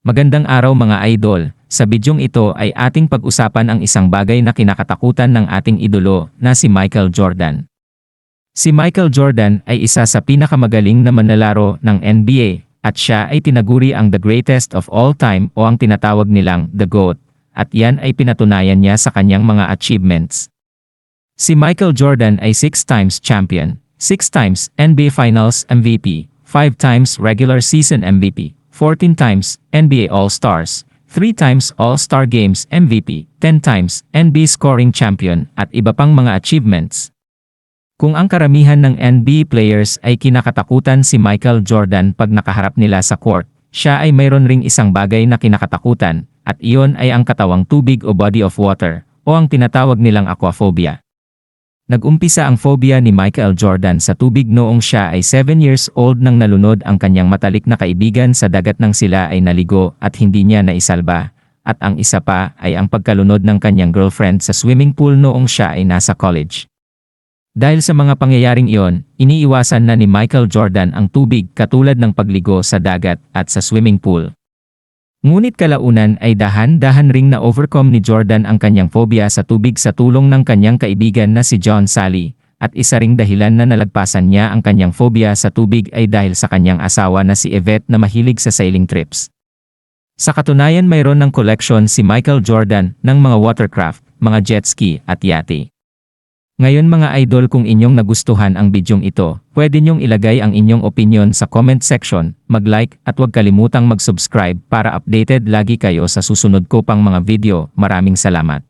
Magandang araw mga idol, sa bidyong ito ay ating pag-usapan ang isang bagay na kinakatakutan ng ating idolo na si Michael Jordan. Si Michael Jordan ay isa sa pinakamagaling na manlalaro ng NBA at siya ay tinaguri ang the greatest of all time o ang tinatawag nilang the GOAT at yan ay pinatunayan niya sa kanyang mga achievements. Si Michael Jordan ay 6 times champion, 6 times NBA Finals MVP, 5 times regular season MVP, 14 times NBA All-Stars, 3 times All-Star Games MVP, 10 times NBA scoring champion at iba pang mga achievements. Kung ang karamihan ng NBA players ay kinakatakutan si Michael Jordan pag nakaharap nila sa court, siya ay mayroon ring isang bagay na kinakatakutan, at iyon ay ang katawang tubig o body of water, o ang tinatawag nilang aquaphobia. Nag-umpisa ang phobia ni Michael Jordan sa tubig noong siya ay 7 years old nang nalunod ang kanyang matalik na kaibigan sa dagat nang sila ay naligo at hindi niya naisalba. At ang isa pa ay ang pagkalunod ng kanyang girlfriend sa swimming pool noong siya ay nasa college. Dahil sa mga pangyayaring iyon, iniiwasan na ni Michael Jordan ang tubig katulad ng pagligo sa dagat at sa swimming pool. Ngunit kalaunan ay dahan-dahan ring na-overcome ni Jordan ang kanyang phobia sa tubig sa tulong ng kanyang kaibigan na si John Sally, at isa ring dahilan na nalagpasan niya ang kanyang phobia sa tubig ay dahil sa kanyang asawa na si Yvette na mahilig sa sailing trips. Sa katunayan mayroon ng collection si Michael Jordan ng mga watercraft, mga jet ski at yate. Ngayon mga idol kung inyong nagustuhan ang bidyong ito, pwede nyong ilagay ang inyong opinion sa comment section, mag-like at huwag kalimutang mag-subscribe para updated lagi kayo sa susunod ko pang mga video. Maraming salamat.